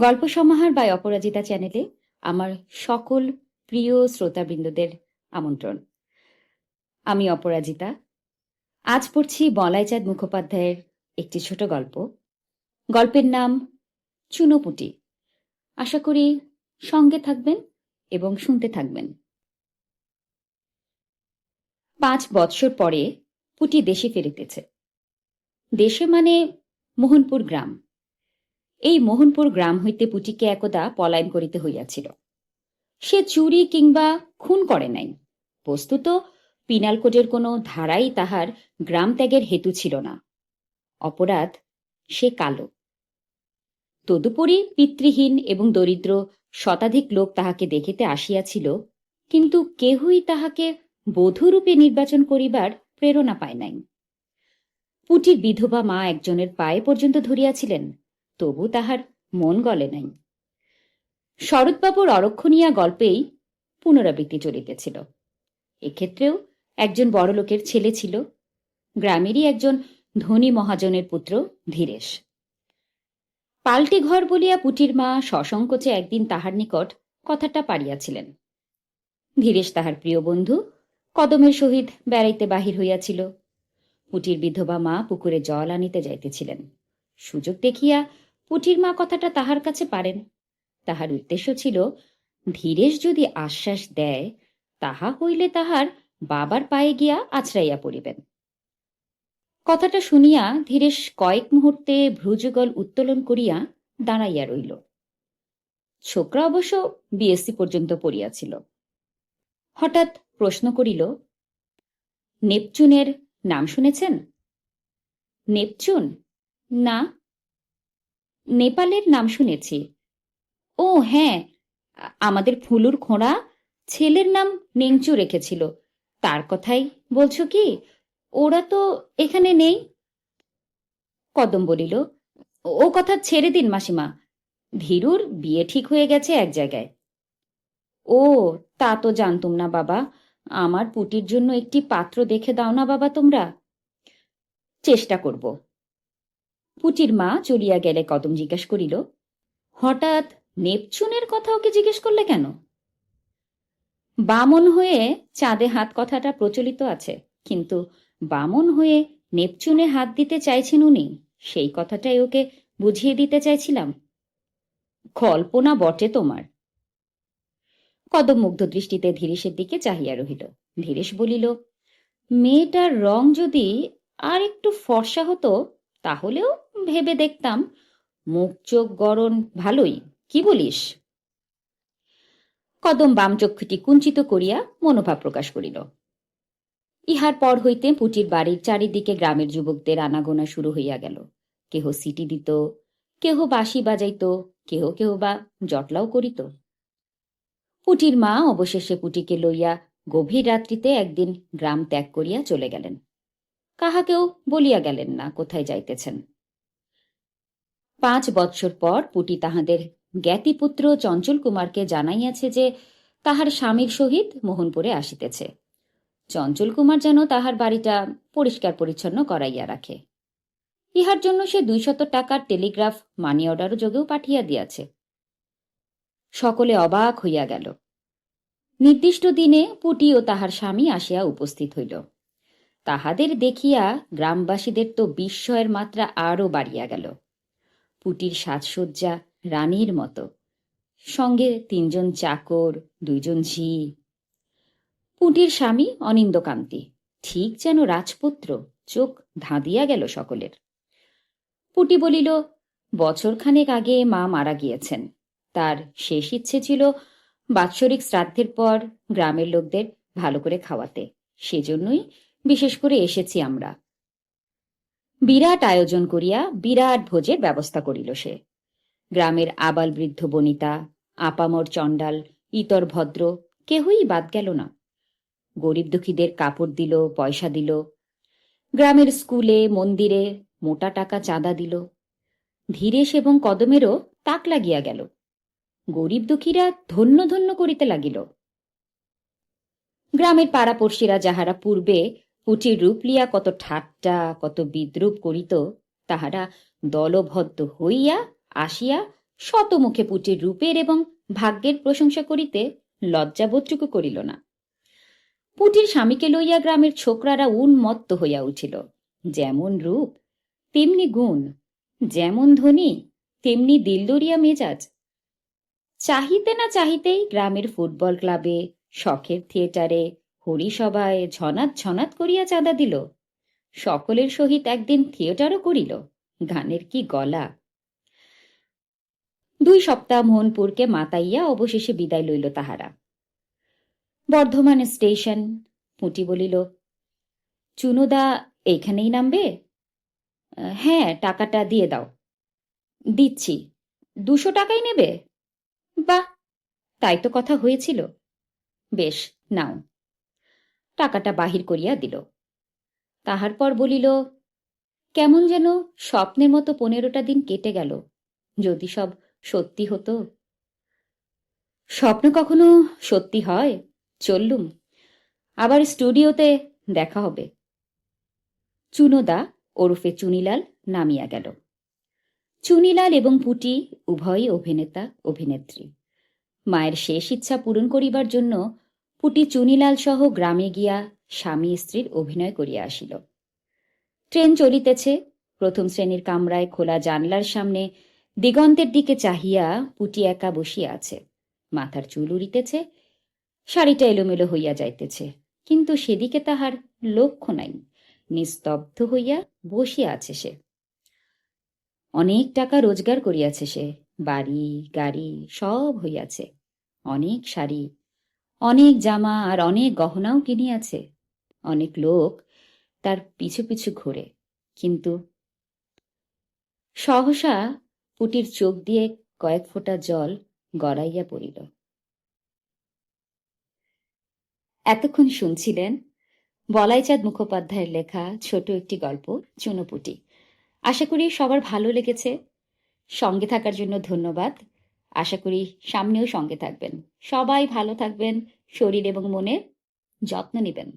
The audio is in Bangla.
গল্প সমাহার বাই অপরাজিতা চ্যানেলে আমার সকল প্রিয় শ্রোতাবৃন্দদের আমন্ত্রণ। আমি অপরাজিতা। আজ পড়ছি বলাইচাঁদ মুখোপাধ্যায়ের একটি ছোট গল্প। গল্পের নাম চুনোপুটি। আশা করি সঙ্গে থাকবেন এবং শুনতে থাকবেন। পাঁচ বৎসর পরে পুটি দেশে ফিরিতেছে। দেশে মানে মোহনপুর গ্রাম। এই মোহনপুর গ্রাম হইতে পুটিকে একদা পলায়ন করিতে হইয়াছিল। সে চুরি কিংবা খুন করে নাই। বস্তুত পিনালকোটের কোনো ধারাই তাহার গ্রাম ত্যাগের হেতু ছিল না। অপরাধ সে কালো। তদুপরি পিতৃহীন এবং দরিদ্র শতাধিক লোক তাহাকে দেখিতে আসিয়াছিল, কিন্তু কেহই তাহাকে বধূরূপে নির্বাচন করিবার প্রেরণা পায় নাই। পুটির বিধবা মা একজনের পায়ে পর্যন্ত ধরিয়াছিলেন তবু তাহার মন গলে নাই। শরৎবাবুর অরক্ষণীয়া গল্পেই পুনরাবৃত্তি চলিতেছিল। এক্ষেত্রেও একজন বড়লোকের ছেলে ছিল। গ্রামেরই একজন ধনী মহাজনের পুত্র ধীরেশ। পাল্টি ঘর বলিয়া পুটির মা সসংকোচে একদিন তাহার নিকট কথাটা পারিয়াছিলেন ধীরেশ তাহার প্রিয় বন্ধু, কদমের সহিত বেড়াইতে বাহির হইয়াছিল। পুটির বিধবা মা পুকুরে জল আনিতে যাইতেছিলেন। সুযোগ দেখিয়া পুটির মা কথাটা তাহার কাছে পারেন। তাহার উদ্দেশ্য ছিল, ধীরেশ যদি আশ্বাস দেয়, তাহা হইলে তাহার বাবার পায়ে গিয়া আছড়াইয়া পড়িবেন। কথাটা শুনিয়া ধীরেশ কয়েক মুহূর্তে ভ্রুযুগল উত্তোলন করিয়া দাঁড়াইয়া রইল। ছোকরা অবশ্য বিএসসি পর্যন্ত পড়িয়াছিল। হঠাৎ প্রশ্ন করিল, নেপচুনের নাম শুনেছেন? নেপচুন? না নেপালের নাম শুনেছি। ও হ্যাঁ আমাদের ফুলুর খোঁড়া ছেলের নাম নেংচু রেখেছিল। তার কথাই বলছো কি? ওরা তো এখানে নেই। কদম বলিল, ও কথা ছেড়ে দিন মাসিমা। ধীরুর বিয়ে ঠিক হয়ে গেছে এক জায়গায়। ও, তা তো জানতুম না বাবা। আমার পুটির জন্য একটি পাত্র দেখে দাও না বাবা তোমরা। চেষ্টা করব। পুটির মা চলিয়া গেলে কদম জিজ্ঞেস করিল, হঠাৎ নেপচুনের কথা ওকে জিজ্ঞেস করলে কেন? বামন হয়ে চাঁদে হাত কথাটা প্রচলিত আছে, কিন্তু বামন হয়ে নেপচুনে হাত দিতে চাইছেন উনি, সেই কথাটাই ওকে বুঝিয়ে দিতে চাইছিলাম। কল্পনা বটে তোমার। কদম মুগ্ধ দৃষ্টিতে ধীরেশের দিকে চাহিয়া রহিল। ধীরেশ বলিল, মেয়েটার রং যদি আর একটু ফর্সা হতো তাহলেও ভেবে দেখতাম, মুখ চোখ গরণ ভালোই, কি বলিস? কদম বাম চক্ষুটি কুঞ্চিত করিয়া মনোভাব প্রকাশ করিল। ইহার পর হইতে পুটির বাড়ির চারিদিকে গ্রামের যুবকদের আনাগোনা শুরু হইয়া গেল। কেহ সিটি দিত, কেহ বাঁশি বাজাইত, কেহ কেহ বা জটলাও করিত। পুটির মা অবশেষে পুটিকে লইয়া গভীর রাত্রিতে একদিন গ্রাম ত্যাগ করিয়া চলে গেলেন। কাহাকেও বলিয়া গেলেন না, কোথায় যাইতেছেন? পাঁচ বৎসর পর পুটি তাহাদের জ্ঞাতিপুত্র চঞ্চল কুমারকে জানাইয়াছে যে তাহার স্বামীর সহিত মোহনপুরে আসিতেছে। চঞ্চল কুমার যেন তাহার বাড়িটা পরিষ্কার পরিচ্ছন্ন করাইয়া রাখে। ইহার জন্য সে দুইশত টাকার টেলিগ্রাফ, মানি অর্ডারও যোগেও পাঠিয়া দিয়াছে। সকলে অবাক হইয়া গেল। নির্দিষ্ট দিনে পুটি ও তাহার স্বামী আসিয়া উপস্থিত হইল। তাহাদের দেখিয়া গ্রামবাসীদের তো বিস্ময়ের মাত্রা আরও বাড়িয়া গেল। পুটির সাজসজ্জা রানীর মতো। সঙ্গে তিনজন চাকর, দুইজন ঝি পুটির স্বামী অনিন্দকান্তি। ঠিক যেন রাজপুত্র, চোখ ধাঁধিয়া গেল সকলের। পুটি বলিল, বছরখানেক আগে মা মারা গিয়েছেন। তার শেষ ইচ্ছে ছিল বাৎসরিক শ্রাদ্ধের পর গ্রামের লোকদের ভালো করে খাওয়াতে। সেজন্যই বিশেষ করে এসেছি আমরা। বিরাট আয়োজন করিয়া বিরাট ভোজের ব্যবস্থা করিল সে। গ্রামের আবাল বৃদ্ধ বনিতা, আপামর চণ্ডাল, ইতর ভদ্র, কেহই বাদ গেল না। গরিব দুঃখীদের কাপড় দিল, পয়সা দিল। গ্রামের স্কুলে, মন্দিরে মোটা টাকা চাঁদা দিল। ধীরেশ এবং কদমেরও তাক লাগিয়া গেল। গরিব দুঃখীরা ধন্য ধন্য করিতে লাগিল। গ্রামের পাড়াপড়শিরা যাহারা পূর্বে পুটির রূপ লিয়া কত ঠাট্টা, কত বিদ্রুপ করিত, তাহারা দলবদ্ধ হইয়া আসিয়া শতমুখে পুটির রূপের এবং ভাগ্যের প্রশংসা করিতে লজ্জাবোধটুকু করিল না। পুটির স্বামীকে লইয়া গ্রামের ছোকরারা উন্মত্ত হইয়া উঠিল। যেমন রূপ, তেমনি গুণ, যেমন ধনী তেমনি দিলদরিয়া মেজাজ। চাহিতে না চাহিতেই গ্রামের ফুটবল ক্লাবে, শখের থিয়েটারে হরিসভায় ঝনাত ঝনাত করিয়া চাঁদা দিল। সকলের সহিত একদিন থিয়েটারও করিল। গানের কি গলা। দুই সপ্তাহ মোহনপুরকে মাতাইয়া অবশেষে বিদায় লইল তাহারা। বর্ধমান স্টেশন, পুঁটি বলিল, চুনুদা এইখানেই নামবে? হ্যাঁ টাকাটা দিয়ে দাও। দিচ্ছি। দুশো টাকাই নেবে? বাহ, তাই তো কথা হয়েছিল। বেশ, নাও। টাকাটা বাহির করিয়া দিল। তাহার পর বলিল, কেমন যেন স্বপ্নের মতো পনেরোটা দিন কেটে গেল, যদি সব সত্যি হতো? স্বপ্ন কখনো সত্যি হয়? চললুম। আবার স্টুডিওতে দেখা হবে। চুনোদা ওরফে চুনিলাল নামিয়া গেল। চুনিলাল এবং পুটি উভয়ই অভিনেতা, অভিনেত্রী। মায়ের শেষ ইচ্ছা পূরণ করিবার জন্য পুটি চুনিলাল সহ গ্রামে গিয়া স্বামী স্ত্রীর অভিনয় করিয়া আসিল। ট্রেন চলিতেছে, প্রথম শ্রেণির কামরায় খোলা জানলার সামনে দিগন্তের দিকে চাহিয়া পুটি একা বসিয়া আছে। মাথার চুল উড়িতেছে, শাড়িটা এলোমেলো হইয়া যাইতেছে, কিন্তু সেদিকে তাহার লক্ষ্য নাই। নিস্তব্ধ হইয়া বসিয়া আছে সে। অনেক টাকা রোজগার করিয়াছে সে, বাড়ি, গাড়ি সব হইয়াছে। অনেক শাড়ি অনেক জামা আর অনেক গহনাও কিনিয়াছে। অনেক লোক তার পিছু পিছু ঘোরে, কিন্তু সহসা পুটির চোখ দিয়ে কয়েক ফোঁটা জল গড়াইয়া পড়িল। এতক্ষণ শুনছিলেন বলাইচাঁদ মুখোপাধ্যায়ের লেখা ছোট একটি গল্প, চুনোপুটি। আশা করি সবার ভালো লেগেছে। সঙ্গে থাকার জন্য ধন্যবাদ। আশা করি সামনেও সঙ্গে থাকবেন। সবাই ভালো থাকবেন। শরীর এবং মনের যত্ন নেবেন।